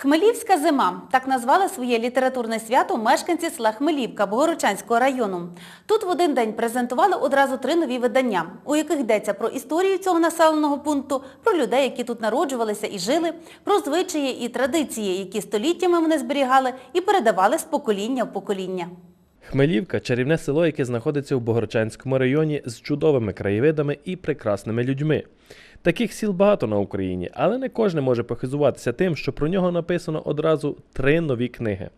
Хмелівська зима так назвали своє літературне свято мешканці села Хмелівка Богородчанського району. Тут в один день презентували одразу три нові видання, у яких йдеться про історію цього населеного пункту, про людей, які тут народжувалися і жили, про звичаї і традиції, які століттями вони зберігали і передавали з покоління в покоління. Хмелівка чарівне село, яке знаходиться у Богородчанському районі з чудовими краєвидами і прекрасними людьми. Таких сіл багато на Україні, але не кожен може похизуватися тим, що про нього написано одразу три нові книги.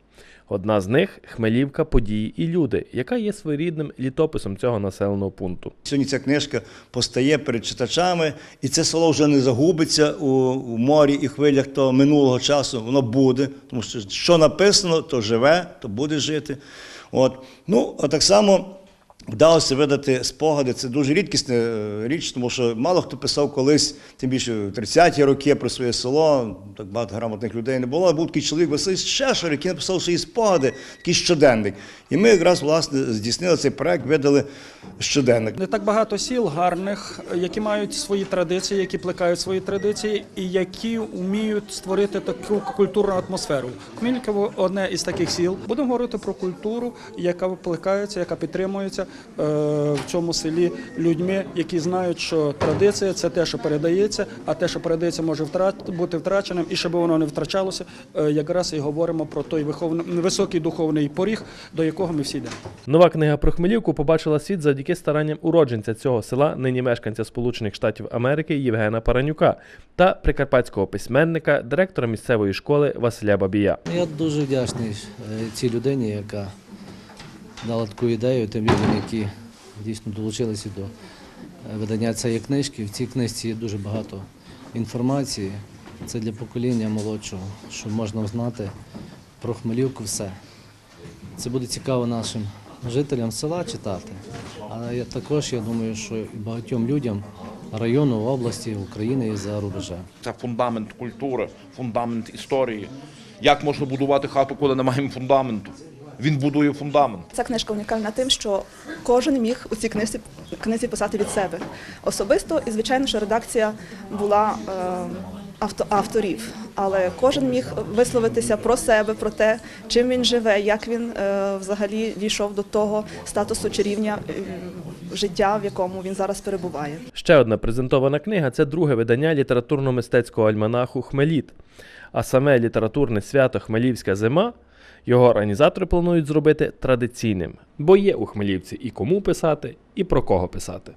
Одна з них Хмелівка, події і люди, яка є своєрідним літописом цього населеного пункту. Сьогодні ця книжка постає перед читачами, і це село вже не загубиться у, у морі і хвилях того минулого часу. Воно буде, тому що що написано, то живе, то буде жити. От. Ну, а так само вдалося видати спогади. Це дуже рідкісна е, річ, тому що мало хто писав колись, тим більше в 30-ті роки про своє село. Так багато грамотних людей не було. Був такий чоловік Василь Щешер, який написав свої спогади, такий щоденник. І ми якраз власне здійснили цей проект, видали щоденник. Не так багато сіл гарних, які мають свої традиції, які плекають свої традиції, і які вміють створити таку культурну атмосферу. Хмільково одне із таких сіл. Будемо говорити про культуру, яка плекається, яка підтримується в цьому селі людьми, які знають, що традиція це те, що передається, а те, що передається, може втрат- бути втраченим, і щоб воно не втрачалося, е, якраз і говоримо про той високий духовний поріг, до якого ми всі йдемо. Нова книга про Хмелівку побачила світ завдяки старанням уродженця цього села, нині мешканця Сполучених Штатів Америки Євгена Паранюка та прикарпатського письменника, директора місцевої школи Василя Бабія. Я дуже вдячний е, цій людині, яка дала таку ідею тим людям, які дійсно долучилися до е, видання цієї книжки. В цій книжці є дуже багато інформації. Це для покоління молодшого, що можна знати про Хмелівку все. Це буде цікаво нашим жителям села читати. А я також я думаю, що багатьом людям району, області, України і за рубежем. Це фундамент культури, фундамент історії. Як можна будувати хату, коли немає фундаменту? Він будує фундамент. Ця книжка унікальна тим, що кожен міг у цій книзі, книзі писати від себе особисто, і звичайно, що редакція була е, авто, авторів, але кожен міг висловитися про себе, про те, чим він живе, як він е, взагалі війшов до того статусу чи рівня е, життя, в якому він зараз перебуває. Ще одна презентована книга це друге видання літературно-мистецького альманаху Хмеліт. А саме літературне свято Хмелівська зима його організатори планують зробити традиційним, бо є у Хмелівці і кому писати, і про кого писати.